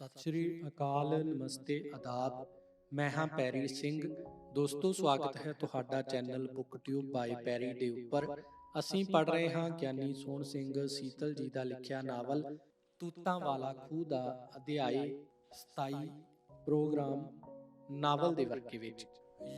ਸਤਿ ਸ਼੍ਰੀ ਅਕਾਲ, ਨਮਸਤੇ, ਆਦਾਬ। ਮੈਂ ਹਾਂ ਪੈਰੀ ਸਿੰਘ। ਦੋਸਤੋ, ਸਵਾਗਤ ਹੈ ਤੁਹਾਡਾ ਚੈਨਲ ਬੁੱਕਟਿਊਬ ਬਾਈ ਪੈਰੀ ਦੇ ਉੱਪਰ। ਅਸੀਂ ਪੜ ਰਹੇ ਹਾਂ ਗਿਆਨੀ ਸੋਹਣ ਸਿੰਘ ਸੀਤਲ ਜੀ ਦਾ ਲਿਖਿਆ ਨਾਵਲ, ਤੂਤਾਂ ਵਾਲਾ ਖੂਹ ਦਾ ਅਧਿਆਇ 27 ਪ੍ਰੋਗਰਾਮ, ਨਾਵਲ ਦੇ ਵਰਕੇ ਵਿੱਚ।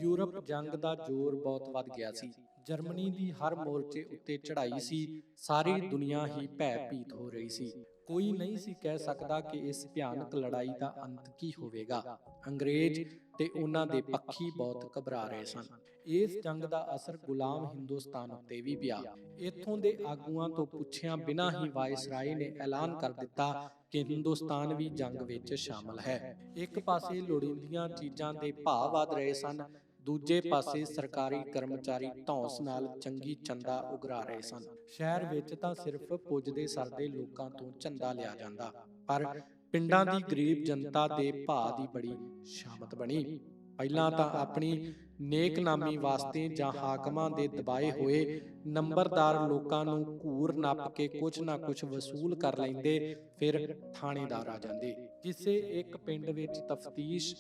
ਯੂਰਪ ਜੰਗ ਦਾ ਜ਼ੋਰ ਬਹੁਤ ਵੱਧ ਗਿਆ ਸੀ। ਜਰਮਨੀ ਦੀ ਹਰ ਮੋਰਚੇ ਉੱਤੇ ਚੜ੍ਹਾਈ ਸੀ। ਸਾਰੀ ਦੁਨੀਆ ਹੀ ਭੈ ਭੀਤ ਹੋ ਰਹੀ ਸੀ। ਕੋਈ ਨਹੀਂ ਸੀ ਕਹਿ ਸਕਦਾ ਕਿ ਇਸ ਭਿਆਨਕ ਲੜਾਈ ਦਾ ਅੰਤ ਕੀ ਹੋਵੇਗਾ। ਅੰਗਰੇਜ਼ ਤੇ ਉਹਨਾਂ ਦੇ ਪੱਖੀ ਬਹੁਤ ਘਬਰਾ ਰਹੇ ਸਨ। ਇਸ ਜੰਗ ਦਾ ਅਸਰ ਗੁਲਾਮ ਹਿੰਦੁਸਤਾਨ ਉੱਤੇ ਵੀ ਪਿਆ। ਇੱਥੋਂ ਦੇ ਆਗੂਆਂ ਤੋਂ ਪੁੱਛਿਆ ਬਿਨਾਂ ਹੀ ਵਾਇਸਰਾਏ ਨੇ ਐਲਾਨ ਕਰ ਦਿੱਤਾ ਕਿ ਹਿੰਦੁਸਤਾਨ ਵੀ ਜੰਗ ਵਿੱਚ ਸ਼ਾਮਲ ਹੈ। ਇੱਕ ਪਾਸੇ ਲੋੜੀਂਦੀਆਂ ਚੀਜ਼ਾਂ ਦੇ ਭਾਅ ਵਧ ਰਹੇ ਸਨ ਦੂਜੇ ਪਾਸੇ ਸਰਕਾਰੀ ਕਰਮਚਾਰੀ ਧੌਂਸ ਨਾਲ ਚੰਗੀ ਚੰਦਾ ਉਗਰਾ ਰਹੇ ਸਨ। ਸ਼ਹਿਰ ਵਿੱਚ ਤਾਂ ਸਿਰਫ ਪੁੱਜਦੇ ਸਰਦੇ ਲੋਕਾਂ ਤੋਂ ਚੰਦਾ ਲਿਆ ਜਾਂਦਾ। ਪਰ ਪਿੰਡਾਂ ਦੀ ਗਰੀਬ ਜਨਤਾ ਦੇ ਭਾਅ ਦੀ ਬੜੀ ਸ਼ਾਮਤ ਬਣੀ। ਪਹਿਲਾਂ ਤਾਂ ਆਪਣੀ ਨੇਕਨਾਮੀ ਵਾਸਤੇ ਜਾਂ ਹਾਕਮਾਂ ਦੇ ਦਬਾਏ ਹੋਏ ਨੰਬਰਦਾਰ ਲੋਕਾਂ ਨੂੰ ਘੂਰ ਨੱਪ ਕੇ ਕੁਝ ਨਾ ਕੁਝ ਵਸੂਲ ਕਰ ਲੈਂਦੇ ਫਿਰ ਥਾਣੇਦਾਰ ਆ ਜਾਂਦੇ। ਕਿਸੇ ਇੱਕ ਪਿੰਡ ਵਿੱਚ ਤਫਤੀਸ਼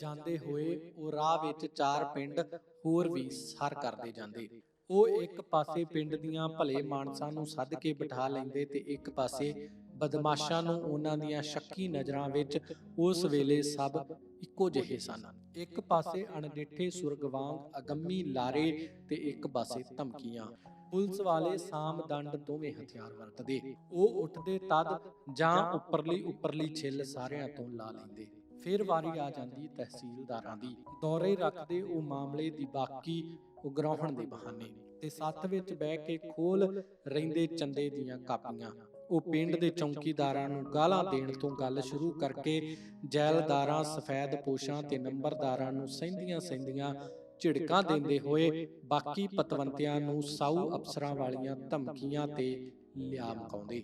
ਜਾਂਦੇ ਹੋਏ ਉਹ ਰਾਹ ਵਿੱਚ ਚਾਰ ਪਿੰਡ ਹੋਰ ਵੀ ਸਰ ਕਰਦੇ ਜਾਂਦੇ। ਉਹ ਇੱਕ ਪਾਸੇ ਪਿੰਡ ਦੀਆਂ ਭਲੇ ਮਾਨਸਾਂ ਨੂੰ ਸੱਦ ਕੇ ਬਿਠਾ ਲੈਂਦੇ ਤੇ ਇੱਕ ਪਾਸੇ ਬਦਮਾਸ਼ਾਂ ਨੂੰ ਉਹਨਾਂ ਦੀਆਂ ਸ਼ੱਕੀ ਨਜ਼ਰਾਂ ਵਿੱਚ ਉਸ ਵੇਲੇ ਸਭ ਇੱਕੋ ਜਿਹੇ ਸਨ। ਇੱਕ ਪਾਸੇ ਅਣਡਿੱਠੇ ਸੁਰਗ ਵਾਂਗ ਅਗੰਮੀ ਲਾਰੇ ਤੇ ਇੱਕ ਪਾਸੇ ਧਮਕੀਆਂ। ਪੁਲਿਸ ਵਾਲੇ ਸਾਮ ਦੰਡ ਦੋਵੇਂ ਹਥਿਆਰ ਵਰਤਦੇ। ਉਹ ਉੱਠਦੇ ਤਦ ਜਾਂ ਉੱਪਰਲੀ ਉੱਪਰਲੀ ਛਿੱਲ ਸਾਰਿਆਂ ਤੋਂ ਲਾ ਲੈਂਦੇ। ਫਿਰ ਵਾਰੀ ਆ ਜਾਂਦੀ ਤਹਿਸੀਲਦਾਰਾਂ ਦੀ। ਦੌਰੇ ਰੱਖਦੇ ਉਹ ਮਾਮਲੇ ਦੀ ਬਾਕੀ ਉਗਰਾਹਣ ਦੇ ਬਹਾਨੇ। ਤੇ ਸੱਥ ਵਿੱਚ ਬਹਿ ਕੇ ਖੋਲ ਰਹਿੰਦੇ ਚੰਦੇ ਦੀਆਂ ਕਾਪੀਆਂ। ਉਹ ਪਿੰਡ ਦੇ ਚੌਕੀਦਾਰਾਂ ਨੂੰ ਗਾਲਾਂ ਦੇਣ ਤੋਂ ਗੱਲ ਸ਼ੁਰੂ ਕਰਕੇ ਜੈਲਦਾਰਾਂ, ਸਫੈਦ ਪੋਸ਼ਾਂ ਤੇ ਨੰਬਰਦਾਰਾਂ ਨੂੰ ਸਹਿੰਦੀਆਂ ਸਹਿੰਦੀਆਂ ਝਿੜਕਾਂ ਦਿੰਦੇ ਹੋਏ ਬਾਕੀ ਪਤਵੰਤਿਆਂ ਨੂੰ ਸਾਊ ਅਫਸਰਾਂ ਵਾਲੀਆਂ ਧਮਕੀਆਂ ਤੇ ਲਿਆ ਮਕਾਉਂਦੇ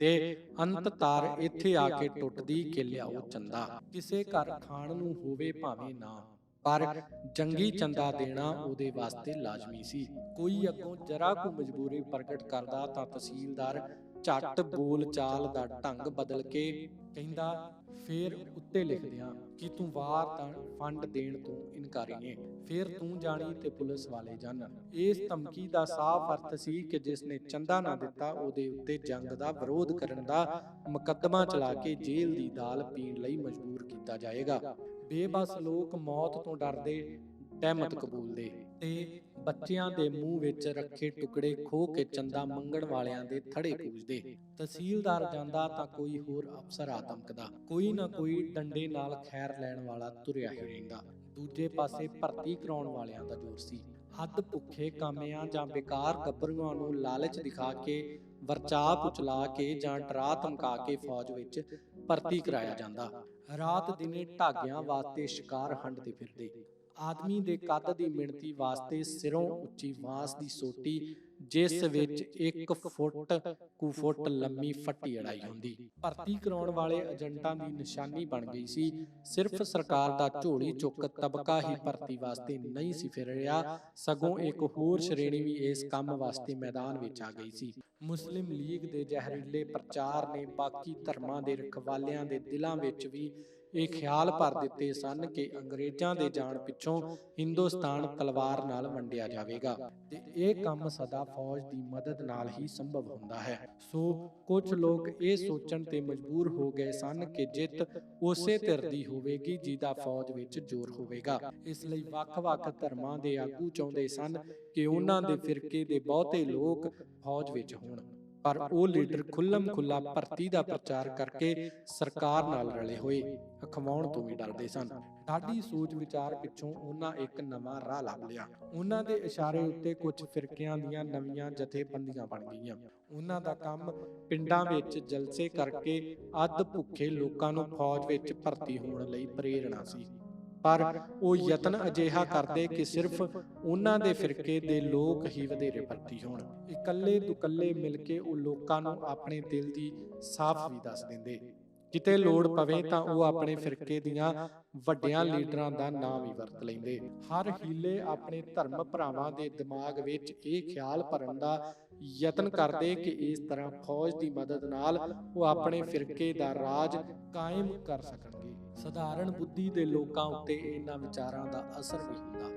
ਤੇ ਅੰਤ ਤਾਰ ਇੱਥੇ ਆ ਕੇ ਟੁੱਟਦੀ ਕਿ ਲਿਆਓ ਚੰਦਾ। ਕਿਸੇ ਘਰ ਖਾਣ ਨੂੰ ਹੋਵੇ ਭਾਵੇਂ ਨਾ, ਪਰ ਜੰਗੀ ਚੰਦਾ ਦੇਣਾ ਉਹਦੇ ਵਾਸਤੇ ਲਾਜ਼ਮੀ ਸੀ। ਕੋਈ ਅੱਗੋਂ ਜਰਾ ਕੋ ਮਜਬੂਰੀ ਪ੍ਰਗਟ ਕਰਦਾ ਤਾਂ ਤਹਿਸੀਲਦਾਰ ਝੱਟ ਬੋਲ ਚਾਲ ਦਾ ਢੰਗ ਬਦਲ ਕੇ ਕਹਿੰਦਾ, ਫੇਰ ਉੱਤੇ ਲਿਖ ਦਿਆਂ ਕਿ ਤੂੰ ਵਾਰ ਤਾਂ ਫੰਡ ਦੇਣ ਤੋਂ ਇਨਕਾਰੀ ਨੇ। ਫੇਰ ਤੂੰ ਜਾਣੀ ਤੇ ਪੁਲਿਸ ਵਾਲੇ ਜਾਣਨ ਇਸ ਧਮਕੀ ਦਾ ਸਾਫ਼ ਅਰਥ ਸੀ ਕਿ ਜਿਸ ਨੇ ਚੰਦਾ ਨਾ ਦਿੱਤਾ, ਉਹਦੇ ਉੱਤੇ ਜੰਗ ਦਾ ਵਿਰੋਧ ਕਰਨ ਦਾ ਮੁਕੱਦਮਾ ਚਲਾ ਕੇ ਜੇਲ੍ਹ ਦੀ ਦਾਲ ਪੀਣ ਲਈ ਮਜਬੂਰ ਕੀਤਾ ਜਾਏਗਾ। ਬੇਬਸ ਲੋਕ ਮੌਤ ਤੋਂ ਡਰਦੇ, ਟਹਿਮਤ ਕਬੂਲਦੇ। ਤੇ ਬੱਚਿਆਂ ਦੇ ਮੂੰਹ ਵਿੱਚ ਰੱਖੇ ਟੁਕੜੇ ਖੋ ਕੇ ਚੰਦਾ ਮੰਗਣ ਵਾਲਿਆਂ ਦੇ ਥੜੇ ਪੂਜਦੇ। ਤਹਿਸੀਲਦਾਰ ਜਾਂਦਾ ਤਾਂ ਕੋਈ ਹੋਰ ਅਫਸਰ ਆ ਕੋਈ ਨਾ ਕੋਈ ਡੰਡੇ ਨਾਲ ਖੈਰ ਲੈਣ ਵਾਲਾ ਤੁਰਿਆ ਹੀ ਰਹਿੰਦਾ ਦੂਜੇ ਪਾਸੇ ਭਰਤੀ ਕਰਾਉਣ ਵਾਲਿਆਂ ਦਾ ਜ਼ੋਰ ਸੀ। ਹੱਦ ਭੁੱਖੇ ਕਾਮਿਆਂ ਜਾਂ ਬੇਕਾਰ ਗੱਭਰੂਆਂ ਨੂੰ ਲਾਲਚ ਦਿਖਾ ਕੇ, ਵਰਚਾ ਪੁਚਲਾ ਕੇ ਜਾਂ ਡਰਾ ਧਮਕਾ ਕੇ ਫੌਜ ਵਿੱਚ ਭਰਤੀ ਕਰਾਇਆ ਜਾਂਦਾ। ਰਾਤ ਦਿਨੇ ਢਾਗਿਆਂ ਵਾਸਤੇ ਸ਼ਿਕਾਰ ਹੰਡਦੇ ਫਿਰਦੇ। ਆਦਮੀ ਦੇ ਕੱਦ ਦੀ ਮਿਣਤੀ ਵਾਸਤੇ ਸਿਰੋਂ ਉੱਚੀ ਬਾਂਸ ਦੀ ਸੋਟੀ, ਜਿਸ ਵਿੱਚ 1 ਫੁੱਟ ਕੁ ਫੁੱਟ ਲੰਮੀ ਫੱਟੀ ਅੜਾਈ ਹੁੰਦੀ। ਭਰਤੀ ਕਰਾਉਣ ਵਾਲੇ ਏਜੰਟਾਂ ਦੀ ਨਿਸ਼ਾਨੀ ਬਣ ਗਈ ਸੀ। ਸਿਰਫ ਸਰਕਾਰ ਦਾ ਝੋਲੀ ਚੁੱਕ ਤਬਕਾ ਹੀ ਭਰਤੀ ਵਾਸਤੇ ਨਹੀਂ ਸੀ ਫਿਰ ਰਿਹਾ। ਸਗੋਂ ਇੱਕ ਹੋਰ ਸ਼੍ਰੇਣੀ ਵੀ ਇਸ ਕੰਮ ਵਾਸਤੇ ਮੈਦਾਨ ਵਿੱਚ ਆ ਗਈ ਸੀ। ਮੁਸਲਿਮ ਲੀਗ ਦੇ ਜ਼ਹਿਰੀਲੇ ਪ੍ਰਚਾਰ ਨੇ ਬਾਕੀ ਧਰਮਾਂ ਦੇ ਰਖਵਾਲਿਆਂ ਦੇ ਦਿਲਾਂ ਵਿੱਚ ਵੀ ਇਹ ਖਿਆਲ ਭਰ ਦਿੱਤੇ ਸਨ ਕਿ ਅੰਗਰੇਜ਼ਾਂ ਦੇ ਜਾਣ ਪਿੱਛੋਂ ਹਿੰਦੁਸਤਾਨ ਤਲਵਾਰ ਨਾਲ ਵੰਡਿਆ ਜਾਵੇਗਾ ਤੇ ਇਹ ਕੰਮ ਸਦਾ ਫੌਜ ਦੀ ਮਦਦ ਨਾਲ ਹੀ ਸੰਭਵ ਹੁੰਦਾ ਹੈ। ਸੋ ਕੁਝ ਲੋਕ ਇਹ ਸੋਚਣ ਤੇ ਮਜਬੂਰ ਹੋ ਗਏ ਸਨ ਕਿ ਜਿੱਤ ਉਸੇ ਧਿਰ ਦੀ ਹੋਵੇਗੀ ਜਿਹਦਾ ਫੌਜ ਵਿੱਚ ਜ਼ੋਰ ਹੋਵੇਗਾ। ਇਸ ਲਈ ਵੱਖ-ਵੱਖ ਧਰਮਾਂ ਦੇ ਆਗੂ ਚਾਹੁੰਦੇ ਸਨ ਕਿ ਉਹਨਾਂ ਦੇ ਫਿਰਕੇ ਦੇ ਬਹੁਤੇ ਲੋਕ ਫੌਜ ਵਿੱਚ ਹੋਣ। ਪਰ ਉਹ ਲੀਡਰ ਖੁੱਲਮ ਖੁੱਲਾ ਭਰਤੀ ਦਾ ਪ੍ਰਚਾਰ ਕਰਕੇ ਸਰਕਾਰ ਨਾਲ ਰਲੇ ਹੋਏ ਅਖਵਾਉਣ ਤੋਂ ਵੀ ਡਰਦੇ ਸਨ। ਢਾਡੀ ਸੋਚ ਵਿਚਾਰ ਪਿੱਛੋਂ ਉਹਨਾਂ ਇੱਕ ਨਵਾਂ ਰਾਹ ਲੱਭ ਲਿਆ। ਉਹਨਾਂ ਦੇ ਇਸ਼ਾਰੇ ਉੱਤੇ ਕੁਝ ਫਿਰਕਿਆਂ ਦੀਆਂ ਨਵੀਆਂ ਜਥੇਬੰਦੀਆਂ ਬਣ ਗਈਆਂ। ਉਹਨਾਂ ਦਾ ਕੰਮ ਪਿੰਡਾਂ ਵਿੱਚ ਜਲਸੇ ਕਰਕੇ ਅੱਧ ਭੁੱਖੇ ਲੋਕਾਂ ਨੂੰ ਫੌਜ ਵਿੱਚ ਭਰਤੀ ਹੋਣ ਲਈ ਪ੍ਰੇਰਣਾ ਸੀ। ਪਰ ਉਹ ਯਤਨ ਅਜਿਹਾ ਕਰਦੇ ਕਿ ਸਿਰਫ ਉਹਨਾਂ ਦੇ ਫਿਰਕੇ ਦੇ ਲੋਕ ਹੀ ਵਧੇਰੇ ਭਰਤੀ ਹੋਣ। ਇਕੱਲੇ ਦੁਕੱਲੇ ਮਿਲ ਕੇ ਉਹ ਲੋਕਾਂ ਨੂੰ ਆਪਣੇ ਦਿਲ ਦੀ ਸਾਫ਼ ਵੀ ਦੱਸ ਦਿੰਦੇ। ਕਿਤੇ ਲੋੜ ਪਵੇ ਤਾਂ ਉਹ ਆਪਣੇ ਫਿਰਕੇ ਦੀਆਂ ਵੱਡਿਆਂ ਲੀਡਰਾਂ ਦਾ ਨਾਮ ਵੀ ਵਰਤ ਲੈਂਦੇ। ਹਰ ਹੀਲੇ ਆਪਣੇ ਧਰਮ ਭਰਾਵਾਂ ਦੇ ਦਿਮਾਗ ਵਿੱਚ ਇਹ ਖਿਆਲ ਭਰਨ ਦਾ ਯਤਨ ਕਰਦੇ ਕਿ ਇਸ ਤਰ੍ਹਾਂ ਫੌਜ ਦੀ ਮਦਦ ਨਾਲ ਉਹ ਆਪਣੇ ਫਿਰਕੇ ਦਾ ਰਾਜ ਕਾਇਮ ਕਰ ਸਕਣ। ਸਧਾਰਨ ਬੁੱਧੀ ਦੇ ਲੋਕਾਂ ਉੱਤੇ ਇਹਨਾਂ ਵਿਚਾਰਾਂ ਦਾ ਅਸਰ ਵੀ ਹੁੰਦਾ।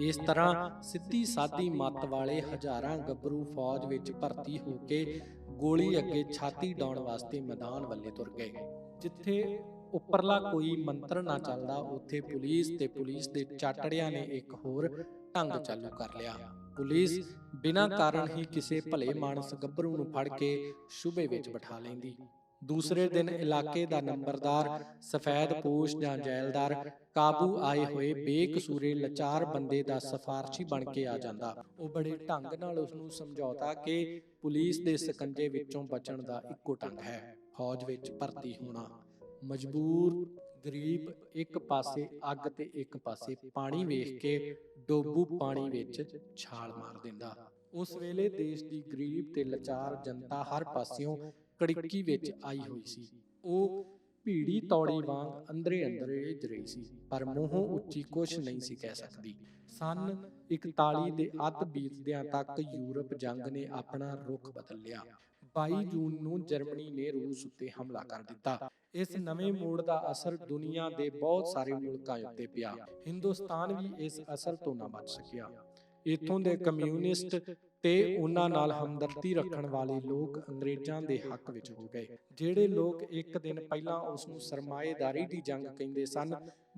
ਇਸ ਤਰ੍ਹਾਂ ਸਿੱਧੀ ਸਾਦੀ ਮੱਤ ਵਾਲੇ ਹਜ਼ਾਰਾਂ ਗੱਭਰੂ ਫੌਜ ਵਿੱਚ ਭਰਤੀ ਹੋ ਕੇ ਗੋਲੀ ਅੱਗੇ ਛਾਤੀ ਡਾਉਣ ਵਾਸਤੇ ਮੈਦਾਨ ਵੱਲੇ ਤੁਰ ਗਏ। ਜਿੱਥੇ ਉੱਪਰਲਾ ਕੋਈ ਮੰਤਰ ਨਾ ਚੱਲਦਾ, ਉੱਥੇ ਪੁਲਿਸ ਤੇ ਪੁਲਿਸ ਦੇ ਚਾਟੜਿਆਂ ਨੇ ਇੱਕ ਹੋਰ ਢੰਗ ਚਾਲੂ ਕਰ ਲਿਆ। ਪੁਲਿਸ ਬਿਨਾਂ ਕਾਰਨ ਹੀ ਕਿਸੇ ਭਲੇ ਮਾਨਸ ਗੱਭਰੂ ਨੂੰ ਫੜ ਕੇ ਸ਼ੂਬੇ ਵਿੱਚ ਬਿਠਾ ਲੈਂਦੀ। ਦੂਸਰੇ ਦਿਨ ਇਲਾਕੇ ਦਾ ਨੰਬਰਦਾਰ ਸਫੈਦ ਪੋਸ਼ ਜਾਂ ਜੈਲਦਾਰ ਕਾਬੂ ਆਏ ਹੋਏ ਬੇਕਸੂਰੇ ਲਾਚਾਰ ਬੰਦੇ ਦਾ ਸਫਾਰਸ਼ੀ ਬਣ ਕੇ ਆ ਜਾਂਦਾ। ਉਹ ਬੜੇ ਢੰਗ ਨਾਲ ਉਸ ਨੂੰ ਸਮਝਾਉਂਦਾ ਕਿ ਪੁਲਿਸ ਦੇ ਸਕੰਜੇ ਵਿੱਚੋਂ ਬਚਣ ਦਾ ਇੱਕੋ ਢੰਗ ਹੈ। ਫੌਜ ਵਿੱਚ ਭਰਤੀ ਹੋਣਾ। ਮਜਬੂਰ ਗਰੀਬ ਇੱਕ ਪਾਸੇ ਅੱਗ ਤੇ ਇੱਕ ਪਾਸੇ ਪਾਣੀ ਵੇਖ ਕੇ ਡੋਬੂ ਪਾਣੀ ਵਿੱਚ ਛਾਲ ਮਾਰ ਦਿੰਦਾ। ਉਸ ਵੇਲੇ ਦੇਸ਼ ਦੀ ਗਰੀਬ ਤੇ ਲਾਚਾਰ ਜਨਤਾ ਹਰ ਪਾਸਿਓਂ ਕੜਿੱਕੀ ਵਿੱਚ ਆਈ ਹੋਈ ਸੀ। ਉਹ ਭੀੜੀ ਤੌੜੀ ਵਾਂਗ ਅੰਦਰੇ ਅੰਦਰੇ ਰਿੱਝ ਰਹੀ ਸੀ। ਪਰ ਮੂੰਹੋਂ ਉੱਚੀ ਕੁਛ ਨਹੀਂ ਸੀ ਕਹਿ ਸਕਦੀ। ਸਨ 41 ਦੇ ਅੱਧ ਬੀਤਦਿਆਂ ਤੱਕ ਯੂਰਪ ਜੰਗ ਨੇ ਆਪਣਾ ਰੁਖ ਬਦਲ ਲਿਆ। 22 ਜੂਨ ਨੂੰ ਜਰਮਨੀ ਨੇ ਰੂਸ ਉੱਤੇ ਹਮਲਾ ਕਰ ਦਿੱਤਾ। ਇਸ ਨਵੇਂ ਮੋੜ ਦਾ ਅਸਰ ਦੁਨੀਆ ਦੇ ਬਹੁਤ ਸਾਰੇ ਮੁਲਕਾਂ ਉੱਤੇ ਪਿਆ। ਹਿੰਦੁਸਤਾਨ ਵੀ ਇਸ ਅਸਰ ਤੋਂ ਨਾ ਬਚ ਸਕਿਆ ਇਥੋਂ ਦੇ ਕਮਿਊਨਿਸਟ ਤੇ ਉਹਨਾਂ ਨਾਲ ਹਮਦਰਦੀ ਰੱਖਣ ਵਾਲੇ ਲੋਕ ਅੰਗਰੇਜ਼ਾਂ ਦੇ ਹੱਕ ਵਿੱਚ ਹੋ ਗਏ। ਜਿਹੜੇ ਲੋਕ ਇੱਕ ਦਿਨ ਪਹਿਲਾਂ ਉਸ ਨੂੰ ਸਰਮਾਏਦਾਰੀ ਦੀ ਜੰਗ ਕਹਿੰਦੇ ਸਨ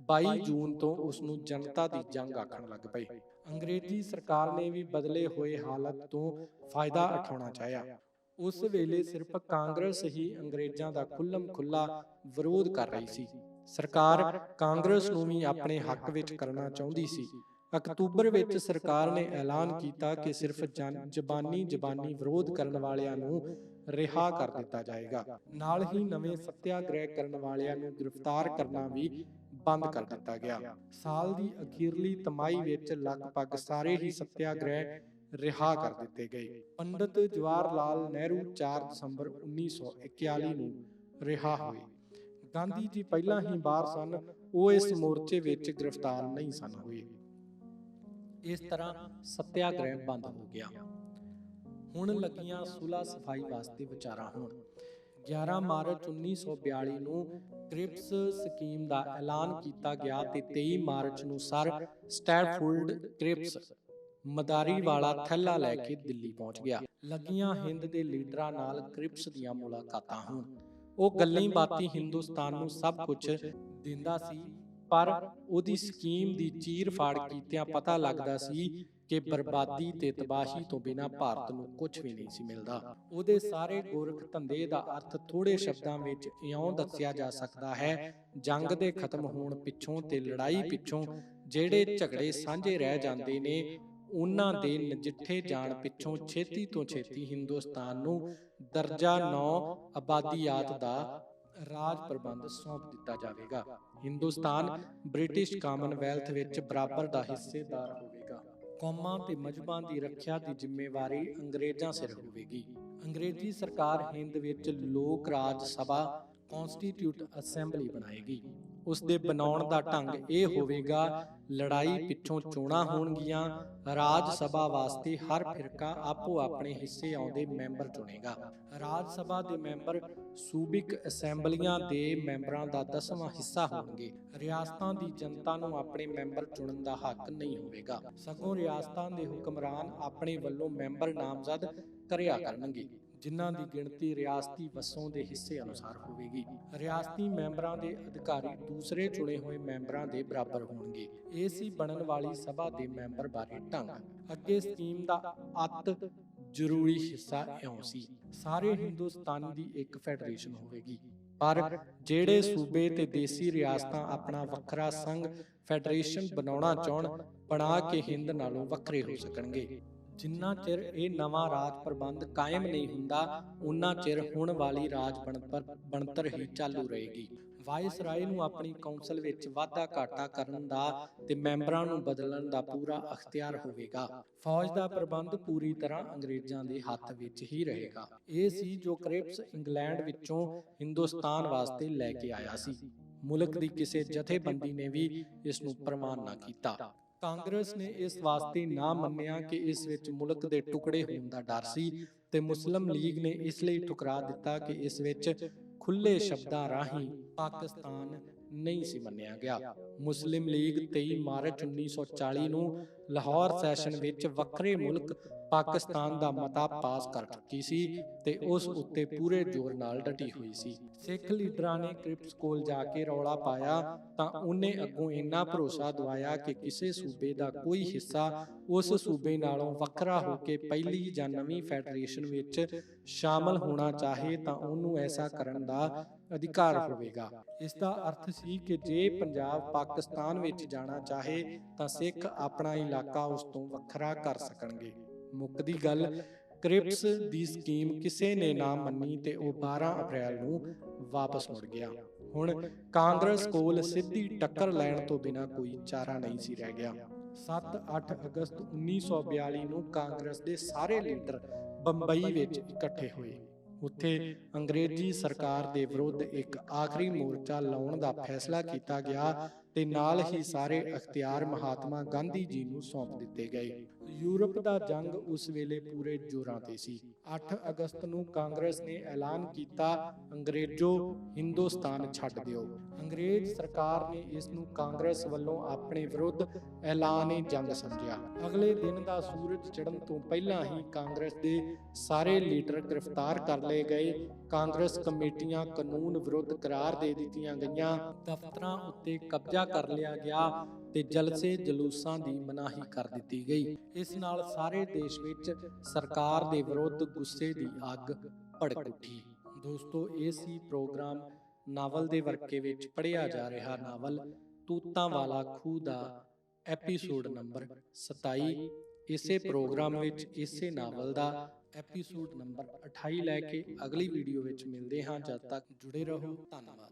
22 ਜੂਨ ਤੋਂ ਉਸ ਨੂੰ ਜਨਤਾ ਦੀ ਜੰਗ ਆਖਣ ਲੱਗ ਪਏ ਅੰਗਰੇਜ਼ੀ ਸਰਕਾਰ ਨੇ ਵੀ ਬਦਲੇ ਹੋਏ ਹਾਲਤ ਤੋਂ ਫਾਇਦਾ ਉਠਾਉਣਾ ਚਾਹਿਆ। ਉਸ ਵੇਲੇ ਸਿਰਫ ਕਾਂਗਰਸ ਹੀ ਅੰਗਰੇਜ਼ਾਂ ਦਾ ਖੁੱਲਮ ਖੁੱਲਾ ਵਿਰੋਧ ਕਰ ਰਹੀ ਸੀ। ਸਰਕਾਰ ਕਾਂਗਰਸ ਨੂੰ ਵੀ ਆਪਣੇ ਹੱਕ ਵਿੱਚ ਕਰਨਾ ਚਾਹੁੰਦੀ ਸੀ ਅਕਤੂਬਰ ਵਿੱਚ ਸਰਕਾਰ ਨੇ ਐਲਾਨ ਕੀਤਾ ਕਿ ਸਿਰਫ ਜ਼ਬਾਨੀ ਜ਼ਬਾਨੀ ਵਿਰੋਧ ਕਰਨ ਵਾਲਿਆਂ ਨੂੰ ਰਿਹਾ ਕਰ ਦਿੱਤਾ ਜਾਏਗਾ। ਨਾਲ ਹੀ ਨਵੇਂ ਸੱਤਿਆਗ੍ਰਹਿ ਕਰਨ ਵਾਲਿਆਂ ਨੂੰ ਗ੍ਰਿਫਤਾਰ ਕਰਨਾ ਵੀ ਬੰਦ ਕਰ ਦਿੱਤਾ ਗਿਆ। ਸਾਲ ਦੀ ਅਖੀਰਲੀ ਤਿਮਾਹੀ ਵਿੱਚ ਲਗਭਗ ਸਾਰੇ ਹੀ ਸੱਤਿਆਗ੍ਰਹਿ ਰਿਹਾ ਕਰ ਦਿੱਤੇ ਗਏ। ਪੰਡਤ ਜਵਾਹਰ ਲਾਲ ਨਹਿਰੂ 4 ਦਸੰਬਰ 1941 ਨੂੰ ਰਿਹਾ ਹੋਏ। ਗਾਂਧੀ ਜੀ ਪਹਿਲਾਂ ਹੀ ਬਾਹਰ ਸਨ। ਉਹ ਇਸ ਮੋਰਚੇ ਵਿੱਚ ਗ੍ਰਿਫਤਾਰ ਨਹੀਂ ਸਨ ਹੋਏ ਇਸ ਤਰ੍ਹਾਂ ਸੱਤਿਆਗ੍ਰਹਿ ਬੰਦ ਹੋ ਗਿਆ। ਹੁਣ ਲੱਗੀਆਂ ਸੁਲਾ ਸਫ਼ਾਈ ਵਾਸਤੇ ਵਿਚਾਰਾਂ ਹੋਣ। 11 ਮਾਰਚ 1942 ਨੂੰ ਕ੍ਰਿਪਸ ਸਕੀਮ ਦਾ ਐਲਾਨ ਕੀਤਾ ਗਿਆ ਤੇ 23 ਮਾਰਚ ਨੂੰ ਸਰ ਸਟੈਟਫੋਲਡ ਕ੍ਰਿਪਸ ਮਦਾਰੀ ਵਾਲਾ ਥੈਲਾ ਲੈ ਕੇ ਦਿੱਲੀ ਪਹੁੰਚ ਗਿਆ। ਲੱਗੀਆਂ ਹਿੰਦ ਦੇ ਲੀਡਰਾਂ ਨਾਲ ਕ੍ਰਿਪਸ ਦੀਆਂ ਮੁਲਾਕਾਤਾਂ ਹੋਣ। ਉਹ ਗੱਲਾਂ ਬਾਤੀ ਹਿੰਦੁਸਤਾਨ ਨੂੰ ਸਭ ਕੁਝ ਦਿੰਦਾ ਸੀ। ਪਰ ਉਹਦੀ ਸਕੀਮ ਦੀ ਚੀਰ ਫਾੜ ਕੀਤਿਆਂ ਪਤਾ ਲੱਗਦਾ ਸੀ ਕਿ ਬਰਬਾਦੀ ਤੇ ਤਬਾਹੀ ਤੋਂ ਬਿਨਾ ਭਾਰਤ ਨੂੰ ਕੁਝ ਵੀ ਨਹੀਂ ਸੀ ਮਿਲਦਾ। ਉਹਦੇ ਸਾਰੇ ਗੋਰਖ ਧੰਦੇ ਦਾ ਅਰਥ ਥੋੜੇ ਸ਼ਬਦਾਂ ਵਿੱਚ ਇਉਂ ਦੱਸਿਆ ਜਾ ਸਕਦਾ ਹੈ, ਜੰਗ ਦੇ ਖਤਮ ਹੋਣ ਪਿੱਛੋਂ ਤੇ ਲੜਾਈ ਪਿੱਛੋਂ ਜਿਹੜੇ ਝਗੜੇ ਸਾਂਝੇ ਰਹਿ ਜਾਂਦੇ ਨੇ, ਉਹਨਾਂ ਦੇ ਨਜਿੱਠੇ ਜਾਣ ਪਿੱਛੋਂ ਛੇਤੀ ਤੋਂ ਛੇਤੀ ਹਿੰਦੁਸਤਾਨ ਨੂੰ ਦਰਜਾ 9 ਆਬਾਦੀਆਤ ਦਾ ਰਾਜ ਪ੍ਰਬੰਧ ਸੌਂਪ ਦਿੱਤਾ ਜਾਵੇਗਾ। ਹਿੰਦੁਸਤਾਨ ਬ੍ਰਿਟਿਸ਼ ਕਾਮਨਵੈਲਥ ਵਿੱਚ ਬਰਾਬਰ ਦਾ ਹਿੱਸੇਦਾਰ ਹੋਵੇਗਾ। ਕੌਮਾਂ ਤੇ ਮਜਬਾਂ ਦੀ ਰੱਖਿਆ ਦੀ ਜ਼ਿੰਮੇਵਾਰੀ ਅੰਗਰੇਜ਼ਾਂ ਸਿਰ ਹੋਵੇਗੀ। ਅੰਗਰੇਜ਼ੀ ਸਰਕਾਰ ਹਿੰਦ ਵਿੱਚ ਲੋਕ ਰਾਜ ਸਭਾ ਕਨਸਟੀਟਿਊਟ ਅਸੈਂਬਲੀ ਬਣਾਏਗੀ। ਉਸ ਦੇ ਬਣਾਉਣ ਦਾ ਢੰਗ ਇਹ ਹੋਵੇਗਾ ਲੜਾਈ ਪਿੱਛੋਂ ਚੋਣਾਂ ਹੋਣਗੀਆਂ ਰਾਜ ਸਭਾ ਵਾਸਤੇ ਹਰ ਫਿਰਕਾ ਆਪੋ ਆਪਣੇ ਹਿੱਸੇ ਆਉਂਦੇ ਮੈਂਬਰ ਚੁਣੇਗਾ। ਰਾਜ ਸਭਾ ਦੇ ਮੈਂਬਰ ਸੂਬਿਕ ਅਸੈਂਬਲੀਆਂ ਦੇ ਮੈਂਬਰਾਂ ਦਾ ਦਸਵਾਂ ਹਿੱਸਾ ਹੋਣਗੇ। ਰਿਆਸਤਾਂ ਦੀ ਜਨਤਾ ਨੂੰ ਆਪਣੇ ਮੈਂਬਰ ਚੁਣਨ ਦਾ ਹੱਕ ਨਹੀਂ ਹੋਵੇਗਾ। ਸਗੋਂ ਰਿਆਸਤਾਂ ਦੇ ਹੁਕਮਰਾਨ ਆਪਣੇ ਵੱਲੋਂ ਮੈਂਬਰ ਨਾਮਜ਼ਦ ਕਰਿਆ ਕਰਨਗੇ। ਜਿਨ੍ਹਾਂ ਦੀ ਗਿਣਤੀ ਰਿਆਸਤੀ ਵਸੋਂ ਦੇ ਹਿੱਸੇ ਅਨੁਸਾਰ ਹੋਵੇਗੀ। ਰਿਆਸਤੀ ਮੈਂਬਰਾਂ ਦੇ ਅਧਿਕਾਰੀ ਦੂਸਰੇ ਚੁਣੇ ਹੋਏ ਮੈਂਬਰਾਂ ਦੇ ਬਰਾਬਰ ਹੋਣਗੇ। ਇਹ ਸੀ ਬਣਨ ਵਾਲੀ ਸਭਾ ਦੇ ਮੈਂਬਰ ਬਾਰੇ ਢੰਗ। ਅੱਗੇ ਸਕੀਮ ਦਾ ਅਤ ਜ਼ਰੂਰੀ ਹਿੱਸਾ ਇਉਂ ਸੀ। ਸਾਰੇ ਹਿੰਦੁਸਤਾਨ ਦੀ ਇੱਕ ਫੈਡਰੇਸ਼ਨ ਹੋਵੇਗੀ। ਪਰ ਜਿਹੜੇ ਸੂਬੇ ਤੇ ਦੇਸੀ ਰਿਆਸਤਾਂ ਆਪਣਾ ਵੱਖਰਾ ਸੰਘ ਫੈਡਰੇਸ਼ਨ ਬਣਾਉਣਾ ਚਾਹਣ, ਬਣਾ ਕੇ ਹਿੰਦ ਨਾਲੋਂ ਵੱਖਰੇ ਹੋ ਸਕਣਗੇ। ਜਿੰਨਾ ਚਿਰ ਇਹ ਨਵਾਂ ਰਾਜ ਪ੍ਰਬੰਧ ਕਾਇਮ ਨਹੀਂ ਹੁੰਦਾ ਉਨਾ ਚਿਰ ਹੁਣ ਵਾਲੀ ਰਾਜ ਬਣਤਰ ਹੀ ਚਾਲੂ ਰਹੇਗੀ। ਵਾਇਸਰਾਏ ਨੂੰ ਆਪਣੀ ਕੌਂਸਲ ਵਿੱਚ ਵਾਧਾ ਘਾਟਾ ਕਰਨ ਦਾ ਤੇ ਮੈਂਬਰਾਂ ਨੂੰ ਬਦਲਣ ਦਾ ਪੂਰਾ ਅਖਤਿਆਰ ਹੋਵੇਗਾ। ਫੌਜ ਦਾ ਪ੍ਰਬੰਧ ਪੂਰੀ ਤਰ੍ਹਾਂ ਅੰਗਰੇਜ਼ਾਂ ਦੇ ਹੱਥ ਵਿੱਚ ਹੀ ਰਹੇਗਾ। ਇਹ ਸੀ ਜੋ ਕ੍ਰਿਪਸ ਇੰਗਲੈਂਡ ਵਿੱਚੋਂ ਹਿੰਦੁਸਤਾਨ ਵਾਸਤੇ ਲੈ ਕੇ ਆਇਆ ਸੀ। ਮੁਲਕ ਦੀ ਕਿਸੇ ਜਥੇਬੰਦੀ ਨੇ ਵੀ ਇਸ ਨੂੰ ਪ੍ਰਮਾਣ ਨਾ ਕੀਤਾ। ਕਾਂਗਰਸ ਨੇ ਇਸ ਵਾਸਤੇ ਨਾ ਮੰਨਿਆ ਕਿ ਇਸ ਵਿੱਚ ਮੁਲਕ ਦੇ ਟੁਕੜੇ ਹੋਣ ਦਾ ਡਰ ਸੀ ਤੇ ਮੁਸਲਿਮ ਲੀਗ ਨੇ ਇਸ ਲਈ ਠੁਕਰਾ ਦਿੱਤਾ ਕਿ ਇਸ ਵਿੱਚ ਖੁੱਲੇ ਸ਼ਬਦਾਂ ਰਾਹੀਂ ਪਾਕਿਸਤਾਨ ਨਹੀਂ ਸੀ ਮੰਨਿਆ ਗਿਆ। ਮੁਸਲਿਮ ਲੀਗ 23 ਮਾਰਚ 1940 ਨੂੰ ਲਾਹੌਰ ਸੈਸ਼ਨ ਵਿੱਚ ਵੱਖਰੇ ਮੁਲਕ ਪਾਕਿਸਤਾਨ ਦਾ ਮਤਾ ਪਾਸ ਕਰ ਚੁੱਕੀ ਸੀ ਤੇ ਉਸ ਉੱਤੇ ਪੂਰੇ ਜ਼ੋਰ ਨਾਲ ਡਟੀ ਹੋਈ ਸੀ। ਸਿੱਖ ਲੀਡਰਾਂ ਨੇ ਕ੍ਰਿਪਸ ਕੋਲ ਜਾ ਕੇ ਰੌਲਾ ਪਾਇਆ ਤਾਂ ਉਹਨੇ ਅੱਗੋਂ ਇੰਨਾ ਭਰੋਸਾ ਦਵਾਇਆ ਕਿ ਕਿਸੇ ਸੂਬੇ ਦਾ ਕੋਈ ਹਿੱਸਾ ਉਸ ਸੂਬੇ ਨਾਲੋਂ ਵੱਖਰਾ ਹੋ ਕੇ ਪਹਿਲੀ ਜਾਂ ਨਵੀਂ ਫੈਡਰੇਸ਼ਨ ਵਿੱਚ ਸ਼ਾਮਲ ਹੋਣਾ ਚਾਹੇ ਤਾਂ ਉਹਨੂੰ ਐਸਾ ਕਰਨ ਦਾ ਅਧਿਕਾਰ ਹੋਵੇਗਾ। ਇਸ ਦਾ ਅਰਥ ਸੀ ਕਿ ਜੇ ਪੰਜਾਬ ਪਾਕਿਸਤਾਨ ਵਿੱਚ ਜਾਣਾ ਚਾਹੇ ਤਾਂ ਸਿੱਖ ਆਪਣਾ ਇਲਾਕਾ ਉਸ ਤੋਂ ਵੱਖਰਾ ਕਰ ਸਕਣਗੇ। ਮੁੱਕਦੀ ਗੱਲ ਕ੍ਰਿਪਸ ਦੀ ਸਕੀਮ ਕਿਸੇ ਨੇ ਨਾ ਮੰਨੀ ਤੇ ਉਹ 12 ਅਪ੍ਰੈਲ ਨੂੰ ਵਾਪਸ ਮੁੜ ਗਿਆ। ਹੁਣ ਕਾਂਗਰਸ ਕੋਲ ਸਿੱਧੀ ਟੱਕਰ ਲੈਣ ਤੋਂ ਬਿਨਾ ਕੋਈ ਚਾਰਾ ਨਹੀਂ ਸੀ ਰਹਿ ਗਿਆ। 7-8 ਅਗਸਤ 1942 ਨੂੰ ਕਾਂਗਰਸ ਦੇ ਸਾਰੇ ਲੀਡਰ ਬੰਬਈ ਵਿੱਚ ਇਕੱਠੇ ਹੋਏ। ਉੱਥੇ ਅੰਗਰੇਜ਼ੀ ਸਰਕਾਰ ਦੇ ਵਿਰੁੱਧ ਇੱਕ ਆਖਰੀ ਮੋਰਚਾ ਲਾਉਣ ਦਾ ਫੈਸਲਾ ਕੀਤਾ ਗਿਆ। ਤੇ ਨਾਲ ਹੀ ਸਾਰੇ ਅਖਤਿਆਰ ਮਹਾਤਮਾ ਗਾਂਧੀ ਜੀ ਨੂੰ ਸੌਂਪ ਦਿੱਤੇ ਗਏ। ਯੂਰਪ ਦਾ ਜੰਗ ਉਸ ਵੇਲੇ ਪੂਰੇ ਜ਼ੋਰਾਂ ਤੇ ਸੀ। 8 ਅਗਸਤ ਨੂੰ ਕਾਂਗਰਸ ਨੇ ਐਲਾਨ ਕੀਤਾ ਅੰਗਰੇਜ਼ੋ ਹਿੰਦੁਸਤਾਨ ਛੱਡ ਦਿਓ। ਅੰਗਰੇਜ਼ ਸਰਕਾਰ ਨੇ ਇਸ ਨੂੰ ਕਾਂਗਰਸ ਵੱਲੋਂ ਆਪਣੇ ਵਿਰੁੱਧ ਐਲਾਨ-ਏ ਜੰਗ ਸਮਝਿਆ। ਅਗਲੇ ਦਿਨ ਦਾ ਸੂਰਜ ਚੜ੍ਹਨ ਤੋਂ ਪਹਿਲਾਂ ਹੀ ਕਾਂਗਰਸ ਦੇ ਸਾਰੇ ਲੀਡਰ ਗ੍ਰਿਫਤਾਰ ਕਰ ਲਏ ਗਏ। ਕਾਂਗਰਸ ਕਮੇਟੀਆਂ ਕਾਨੂੰਨ ਵਿਰੁੱਧ ਕਰਾਰ ਦੇ ਦਿੱਤੀਆਂ ਗਈਆਂ। ਦਫ਼ਤਰਾਂ ਉੱਤੇ ਕਬਜ਼ਾ ਕਰ ਲਿਆ ਗਿਆ ਤੇ ਜਲਸੇ ਜਲੂਸਾਂ ਦੀ ਮਨਾਹੀ ਕਰ ਦਿੱਤੀ ਗਈ। ਇਸ ਨਾਲ ਸਾਰੇ ਦੇਸ਼ ਵਿੱਚ ਸਰਕਾਰ ਦੇ ਵਿਰੁੱਧ ਗੁੱਸੇ ਦੀ ਅੱਗ ਭੜਕ ਉੱਠੀ। ਦੋਸਤੋ, ਇਹ ਸੀ ਪ੍ਰੋਗਰਾਮ ਨਾਵਲ ਦੇ ਵਰਕੇ ਵਿੱਚ ਪੜ੍ਹਿਆ ਜਾ ਰਿਹਾ ਨਾਵਲ, ਤੂਤਾਂ ਵਾਲਾ ਖੂਹ ਦਾ ਐਪੀਸੋਡ ਨੰਬਰ 27 ਇਸੇ ਪ੍ਰੋਗਰਾਮ ਵਿੱਚ ਇਸੇ ਨਾਵਲ ਦਾ ਐਪੀਸੋਡ ਨੰਬਰ 28 ਲੈ ਕੇ ਅਗਲੀ ਵੀਡੀਓ ਵਿੱਚ ਮਿਲਦੇ ਹਾਂ। ਜਦ ਤੱਕ ਜੁੜੇ ਰਹੋ, ਧੰਨਵਾਦ।